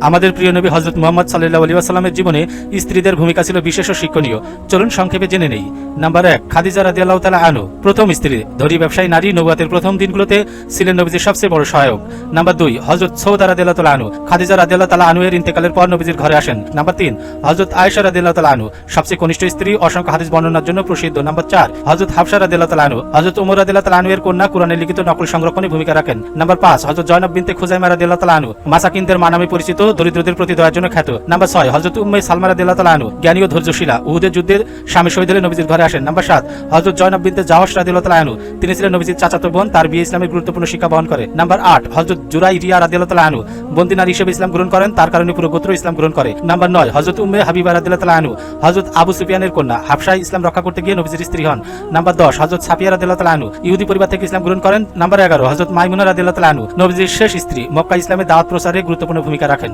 আমাদের প্রিয় নবী হজরত মোহাম্মদ সাল্লাহ আলী আসাল্লামের জীবনে স্ত্রীদের ভূমিকা ছিল বিশেষ শিক্ষণীয়। চলুন সংক্ষেপে জেনে নেই। নাম্বার এক, খাদিজা রাদি আল্লাহ তালা আনু প্রথম স্ত্রী, ধনী ব্যবসায়ী, নারী নবাতের প্রথম দিনগুলোতে ছিলেন নবীজির সবচেয়ে বড় সহায়ক। নাম্বার দুই হজরত সৌদা রাদি আল্লাহ তালা আনু খাদিজা রাদি আল্লাহ তালা আনু এর ইন্তেকালের পর নবীজির ঘরে আসেন। নাম্বার তিন হজরত আয়েশা রাদি আল্লাহ তালা আনু সবচেয়ে কনিষ্ঠ স্ত্রী, অসংখ্য হাদিস বর্ণনার জন্য প্রসিদ্ধ। নাম্বার চার হজরত হাফসা রাদি আল্লাহ তালা আনু হজরত উমর রাদি আল্লাহ তালা আনু এর কন্যা কোরআনে লিখিত নকল সংরক্ষণে ভূমিকা রাখেন। নাম্বার পাঁচ হজরত জয়নব বিনতে খুজাইমা রাদি আল্লাহ তালা আনু মাসাকিনদের মা নামে পরিচিত দরিদ্রদের প্রতি দয়ার জন্য খ্যাত। নাম্বার ছয় হজরত উম্মে সালমা রাদি আল্লাহ তালা আনু জ্ঞানী ও ধৈর্যশীলা উহুদের যুদ্ধের স্বামী শহীদ হলে নবীজির ঘরে আসেন। নাম্বার সাত হজরত জয়নব বিনতে জাহস রাদি আল্লাহ তালা আনু তিনি ছিলেন নবীজির চাচাতো বোন, তার বিয়ে ইসলামের গুরুত্বপূর্ণ শিক্ষা বহন করে। নাম্বার আট হজরত জুরাই রিয়া রাদি আল্লাহ তালা আনু বন্দি নারী হিসেবে ইসলাম গ্রহণ করেন, তার কারণে পুরো গোত্র ইসলাম গ্রহণ করে। নাম্বার নয় হজরত উম্মে হাবিবা রাদি আল্লাহ তালা আনু হজরত আবু সুফিয়ানের কন্যা হাফসা ইসলাম রক্ষা করতে গিয়ে নবীজির স্ত্রী হন। নাম্বার দশ হজরত সাফিয়া রাদি আল্লাহ তালা আনু ইহুদি পরিবার থেকে ইসলাম গ্রহণ করেন। নাম্বার এগারো হজরত মাইমুনা রাদি আল্লাহ তালা আনু নবীজির শেষ স্ত্রী, মক্কা ইসলামের দাওয়াত প্রচারে গুরুত্বপূর্ণ ভূমিকা রাখেন।